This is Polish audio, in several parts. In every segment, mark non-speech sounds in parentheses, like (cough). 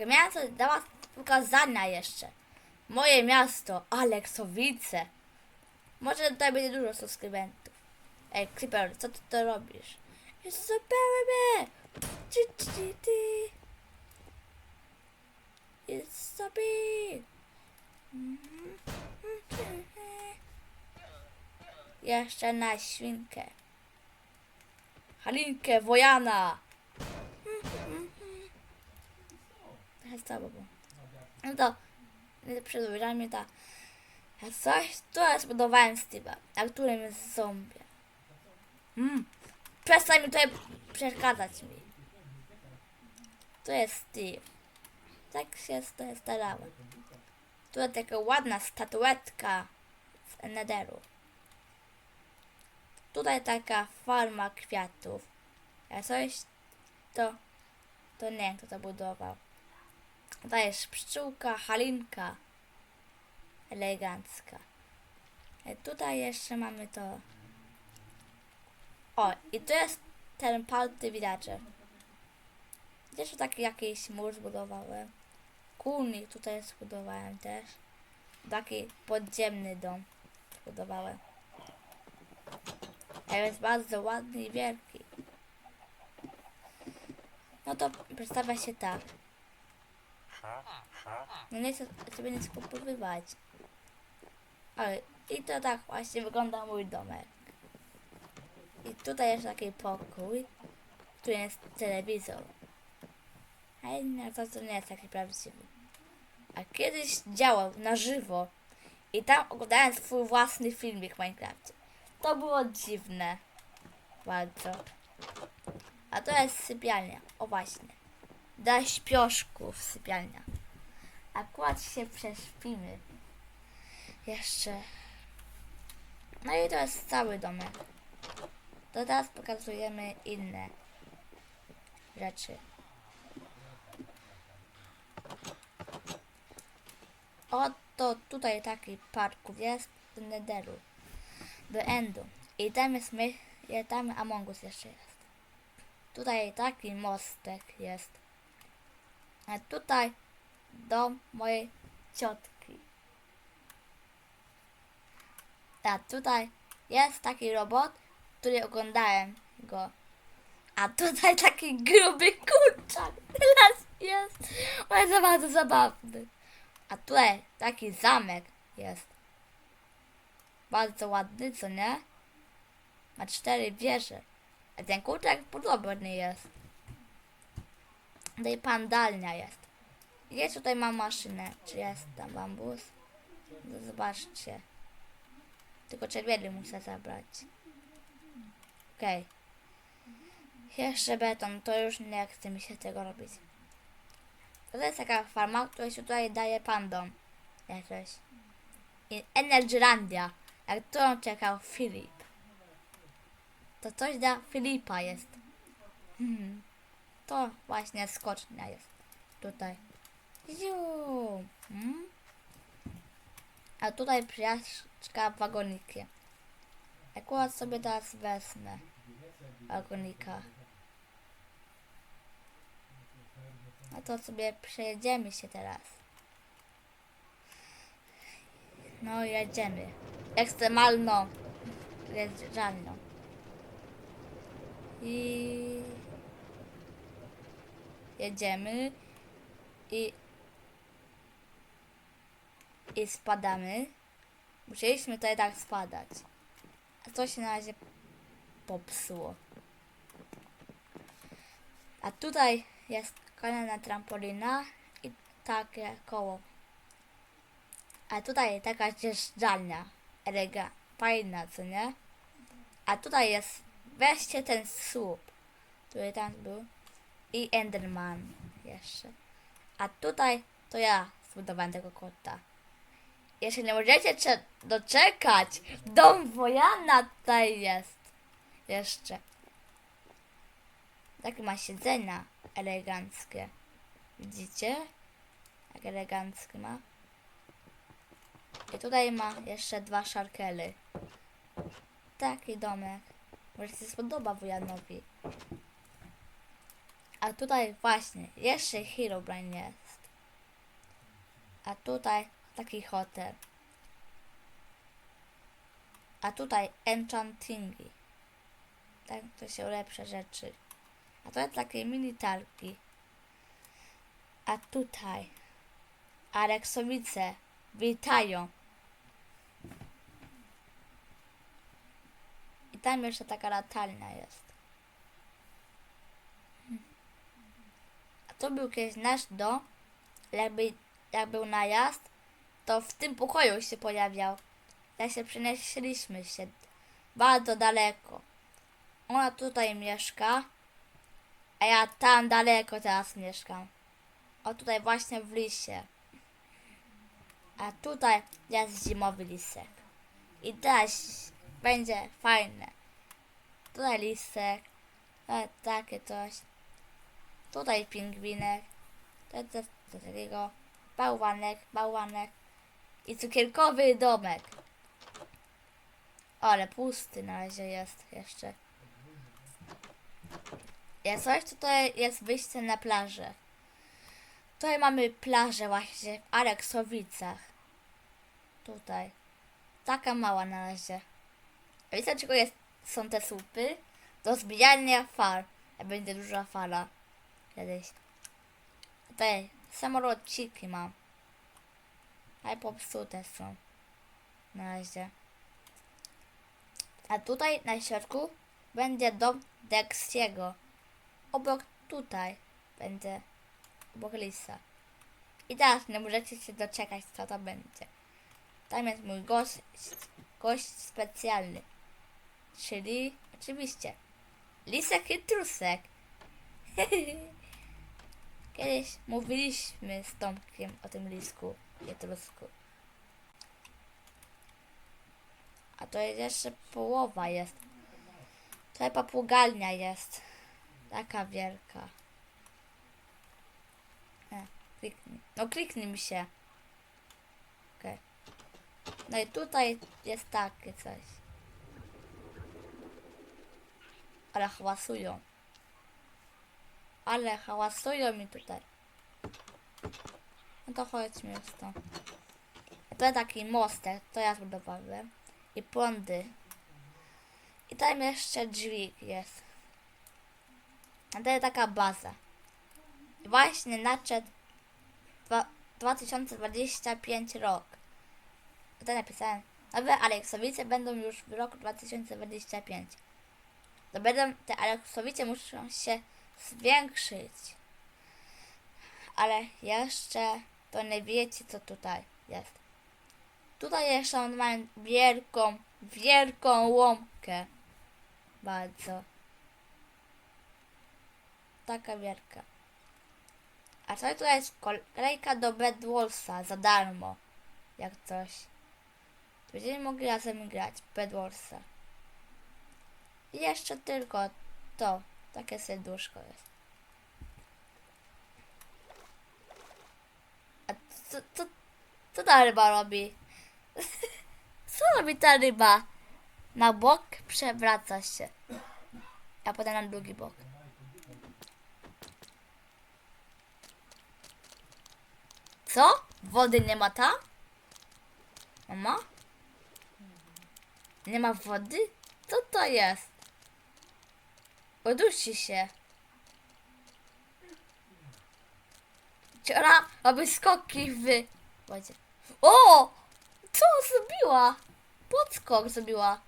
vloga. Miałem coś dla was pokazania jeszcze. Moje miasto, Aleksowice. Może tutaj będzie dużo subskrybentów. Ej, Creeper, co ty to robisz? Jest super, Ty, ty, ty. It's so big. Mhm. Jeszcze na świnkę. Halinkę, Wojana. Było. No to nie przedłużajmy ta. Ja coś tu ja zbudowałem Steve'a, na którym jest zombie. Mm. Przestań mi tutaj przeszkadzać mi. To jest Steve. Tak się starałem. Tu jest taka ładna statuetka z Netheru. Tutaj taka farma kwiatów. Ja coś to, to nie kto to budował. Tutaj jest pszczółka, halinka. Elegancka. E, Tutaj jeszcze mamy to. O, i to jest ten party villager. Też taki jakiś mur zbudowałem. Kulnik tutaj zbudowałem też. Taki podziemny dom zbudowałem. Jest bardzo ładny i wielki. No to przedstawia się tak. No nie chcę sobie nic kupowywać. Ale i to tak właśnie wygląda mój domek. I tutaj jest taki pokój, którym jest telewizor. A jednak to, to nie jest taki prawdziwy. A kiedyś działał na żywo i tam oglądałem swój własny filmik w Minecrafcie. To było dziwne. Bardzo. A to jest sypialnia. O właśnie. Dla śpioszków sypialnia. Akurat się prześpimy. Jeszcze. No i to jest cały domek. To teraz pokazujemy inne rzeczy. Oto tutaj taki parków jest do Netheru. Do Endu. I tam jest my, tam Among Us jeszcze jest. Tutaj taki mostek jest. A tutaj dom mojej ciotki. A tutaj jest taki robot, który oglądałem go. A tutaj (laughs) taki gruby kurczak. Teraz jest. On jest bardzo zabawny. A tutaj taki zamek jest. Bardzo ładny, co nie? Ma cztery wieże. A ten kurczak podobny jest. Tutaj pandalnia jest. Jest tutaj mam maszynę. Czy jest tam bambus? No Zobaczcie. Tylko czerwieli muszę zabrać. Okej. Jeszcze beton. To już nie chce mi się tego robić. To jest taka farma, która się tutaj daje pandom. Jakieś. I Energylandia. Jak którą czekał Filip. To coś dla Filipa jest. Hmm. To właśnie skocznia jest. Tutaj. Hmm. A tutaj przyjażdżka wagoniki. Akurat sobie teraz wezmę wagonika. A to sobie przejedziemy się teraz. No jedziemy. Ekstremalną. Jeżdżalną. I jedziemy i i spadamy. Musieliśmy tutaj tak spadać. A to się na razie popsuło. A tutaj jest kolejna trampolina i takie koło. A tutaj taka zjeżdżalnia. Elega, fajna, co nie? A tutaj jest, weźcie ten słup, który tam był. I Enderman jeszcze. A tutaj to ja zbudowałem tego kota. Jeśli nie możecie cze- doczekać, dom Wojana tutaj jest. Jeszcze. Takie ma siedzenia eleganckie. Widzicie? Jak eleganckie ma. I tutaj ma jeszcze dwa szarkely. Taki domek. Może się spodoba Wojanowi. A tutaj właśnie, jeszcze Herobrine jest. A tutaj taki hotel. A tutaj enchantingi. Tak, to się lepsze rzeczy. A jest takie mini targi. A tutaj Aleksowice witają. I tam jeszcze taka latarnia jest. To był kiedyś nasz dom. Jakby, jak był najazd, to w tym pokoju się pojawiał. Jak się przenieśliśmy się bardzo daleko. Ona tutaj mieszka, a ja tam daleko teraz mieszkam. O tutaj właśnie w lisie. A tutaj jest zimowy lisek. I też będzie fajne. Tutaj lisek. Tutaj takie coś. Tutaj pingwinek. Coś takiego. Bałwanek, bałwanek. I cukierkowy domek. Ale pusty na razie jest jeszcze. Jest coś, tutaj jest wyjście na plażę. Tutaj mamy plażę właśnie w Aleksowicach. Tutaj. Taka mała na razie. A wiecie czego jest, są te słupy? Do zbijania fal. Będzie duża fala. Kiedyś. Tutaj samolociki mam. Ale popsute są. Na razie. A tutaj na środku będzie dom Dexiego. Obok tutaj będzie obok lisa. I teraz nie możecie się doczekać, co to będzie. Tam jest mój gość, gość specjalny. Czyli oczywiście lisek i trusek. (laughs) Kiedyś mówiliśmy z Tomkiem o tym lisku i trusku. A to jest jeszcze połowa jest. Tutaj papugalnia jest. Taka wielka. E, kliknij. No kliknij mi się. Okej. No i tutaj jest takie coś. Ale hałasują. Ale hałasują mi tutaj. No to chodźmy stąd. To jest taki mostek, to ja zbudowałem. I prądy. I tam jeszcze dźwig jest. A to jest taka baza. I właśnie nadszedł dwa- 2025 rok. To napisałem. Nowe Aleksowice będą już w roku 2025. To będą, te Aleksowice muszą się zwiększyć. Ale jeszcze to nie wiecie co tutaj jest. Tutaj jeszcze on ma wielką, wielką łąkę. Bardzo. Taka wielka. A tutaj jest kolejka do Bedwallsa za darmo. Jak coś. Będziemy mogli razem grać Bedwallsa. I jeszcze tylko to. Takie serduszko jest. A co, co, co ta ryba robi? (laughs) Co robi ta ryba? Na bok przewraca się. A potem na drugi bok. Co? Wody nie ma tam? Mama? Nie ma wody? Co to jest? Udusi się. Ciora robi skoki w wodzie. O! Co zrobiła? Podskok zrobiła.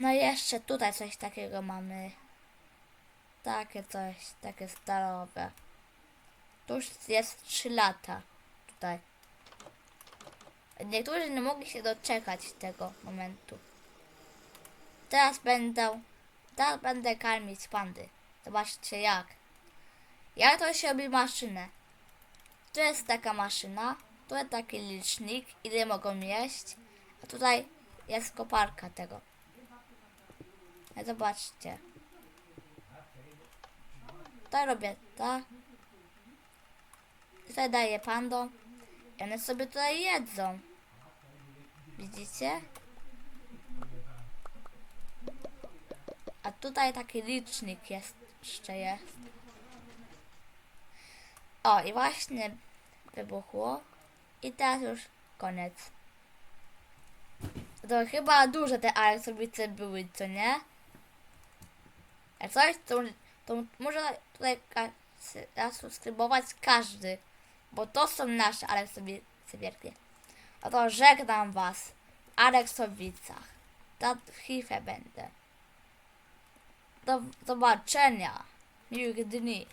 No jeszcze tutaj coś takiego mamy. Takie coś, takie stalowe. To już jest 3 lata tutaj. Niektórzy nie mogli się doczekać tego momentu. Teraz będę, teraz będę karmić pandy. Zobaczcie jak. Jak to się robi maszynę. Tu jest taka maszyna, tu jest taki licznik, ile mogą jeść, a tutaj jest koparka tego. Zobaczcie. To robię tak. Tutaj daję pandom. I one sobie tutaj jedzą. Widzicie? A tutaj taki licznik jest, jeszcze jest. O, i właśnie wybuchło. I teraz już koniec. To chyba duże te Aleksowice były, co nie? Jak coś, to, to może tutaj zasubskrybować każdy, bo to są nasze Aleksowice wielkie. A to żegnam was w Aleksowicach. Na chwilę będę. Do zobaczenia. Miłych dni.